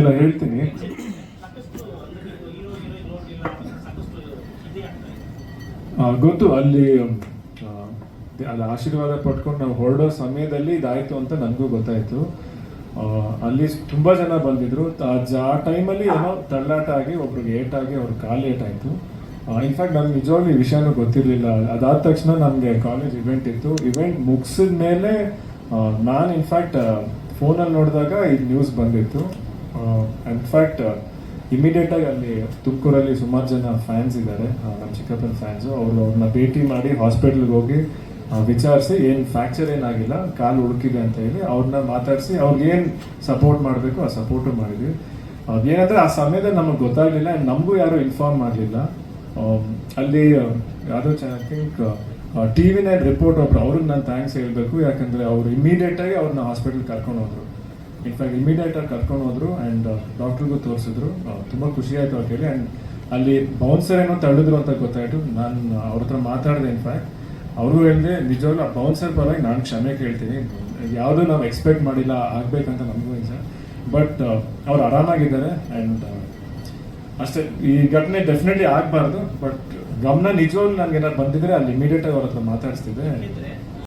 ಎಲ್ಲ ಹೇಳ್ತೀನಿ. ಗೊತ್ತು, ಅಲ್ಲಿ ಅದು ಆಶೀರ್ವಾದ ಪಟ್ಕೊಂಡು ನಾವು ಹೊರಡೋ ಸಮಯದಲ್ಲಿ ಇದಾಯಿತು ಅಂತ ನನಗೂ ಗೊತ್ತಾಯ್ತು. ಅಲ್ಲಿ ತುಂಬಾ ಜನ ಬಂದಿದ್ರು. ಆ ಟೈಮಲ್ಲಿ ಏನೋ ತಳ್ಳಾಟ ಆಗಿ ಒಬ್ರಿಗೆ ಏಟಾಗಿ ಅವ್ರ ಕಾಲು ಆಯ್ತು ಇನ್ಫ್ಯಾಕ್ಟ್ ನನ್ಗೆ ನಿಜವಾಗ್ಲೂ ಈ ವಿಷಯನೂ ಗೊತ್ತಿರಲಿಲ್ಲ. ಅದಾದ ತಕ್ಷಣ ನಮಗೆ ಕಾಲೇಜ್ ಇವೆಂಟ್ ಇತ್ತು. ಇವೆಂಟ್ ಮುಗಿಸಿದ ಮೇಲೆ ನಾನು ಇನ್ಫ್ಯಾಕ್ಟ್ ಫೋನಲ್ಲಿ ನೋಡಿದಾಗ ಇದು ನ್ಯೂಸ್ ಬಂದಿತ್ತು. ಇನ್ಫ್ಯಾಕ್ಟ್ ಇಮಿಡಿಯೇಟ್ ಆಗಿ ಅಲ್ಲಿ ತುಮಕೂರಲ್ಲಿ ಸುಮಾರು ಜನ ಫ್ಯಾನ್ಸ್ ಇದ್ದಾರೆ ನಮ್ಮ ಚಿಕ್ಕಪ್ಪನ ಫ್ಯಾನ್ಸು ಅವರು ಅವ್ರನ್ನ ಭೇಟಿ ಮಾಡಿ ಹಾಸ್ಪಿಟ್ಲಿಗೆ ಹೋಗಿ ವಿಚಾರಿಸಿ ಏನು ಫ್ರ್ಯಾಕ್ಚರ್ ಏನಾಗಿಲ್ಲ ಕಾಲು ಹುಡುಕಿದೆ ಅಂತ ಹೇಳಿ ಅವ್ರನ್ನ ಮಾತಾಡಿಸಿ ಅವ್ರಿಗೆ ಏನು ಸಪೋರ್ಟ್ ಮಾಡಬೇಕು ಆ ಸಪೋರ್ಟು ಮಾಡಿದ್ವಿ. ಏನಂದ್ರೆ ಆ ಸಮಯದಲ್ಲಿ ನಮಗೆ ಗೊತ್ತಾಗಲಿಲ್ಲ ಆ್ಯಂಡ್ ನಮಗೂ ಯಾರು ಇನ್ಫಾರ್ಮ್ ಮಾಡಲಿಲ್ಲ. ಅಲ್ಲಿ ಯಾವುದೋ I think T V nine report ಒಬ್ರು, ಅವ್ರಿಗೆ ನಾನು ಥ್ಯಾಂಕ್ಸ್ ಹೇಳಬೇಕು. ಯಾಕಂದ್ರೆ ಅವ್ರು ಇಮಿಡಿಯೇಟ್ ಆಗಿ ಅವ್ರನ್ನ ಹಾಸ್ಪಿಟಲ್ ಕರ್ಕೊಂಡು ಹೋದ್ರು. ಇನ್ಫ್ಯಾಕ್ಟ್ ಇಮಿಡಿಯೇಟ್ ಆಗಿ ಕರ್ಕೊಂಡು ಹೋದ್ರು ಆ್ಯಂಡ್ ಡಾಕ್ಟ್ರಿಗೂ ತೋರಿಸಿದ್ರು. ತುಂಬ ಖುಷಿ ಆಯ್ತು ಅವ್ರು ಕೇಳಿ. ಆ್ಯಂಡ್ ಅಲ್ಲಿ ಬೌನ್ಸರ್ ಏನೋ ತಳ್ಳಿದ್ರು ಅಂತ ಗೊತ್ತಾಯ್ತು. ನಾನು ಅವ್ರ ಹತ್ರ ಮಾತಾಡಿದೆ ಇನ್ಫ್ಯಾಕ್ಟ್ ಅವ್ರಿಗೂ ಹೇಳಿದೆ, ನಿಜವಾಗ್ಲೂ ಆ ಬೌನ್ಸರ್ ಪರವಾಗಿ ನಾನು ಕ್ಷಮೆ ಕೇಳ್ತೀನಿ. ಯಾವುದೂ ನಾವು ಎಕ್ಸ್ಪೆಕ್ಟ್ ಮಾಡಿಲ್ಲ, ಆಗ್ಬೇಕಂತ ನಮಗೂ ಇಲ್ಲ. ಬಟ್ ಅವ್ರು ಆರಾಮಾಗಿದ್ದಾರೆ. ಆ್ಯಂಡ್ ಅಷ್ಟೇ, ಈ ಘಟನೆ ಡೆಫಿನೆಟ್ಲಿ ಆಗಬಾರ್ದು. ಬಟ್ ಗಮನ ನಿಜವಾಗ್ಲೂ ನನಗೆ ಏನಾದ್ರು ಬಂದಿದ್ರೆ ಅಲ್ಲಿ ಇಮಿಡಿಯೇಟಾಗಿ ಅವ್ರ ಹತ್ರ ಮಾತಾಡಿಸ್ತಿದ್ದೆ.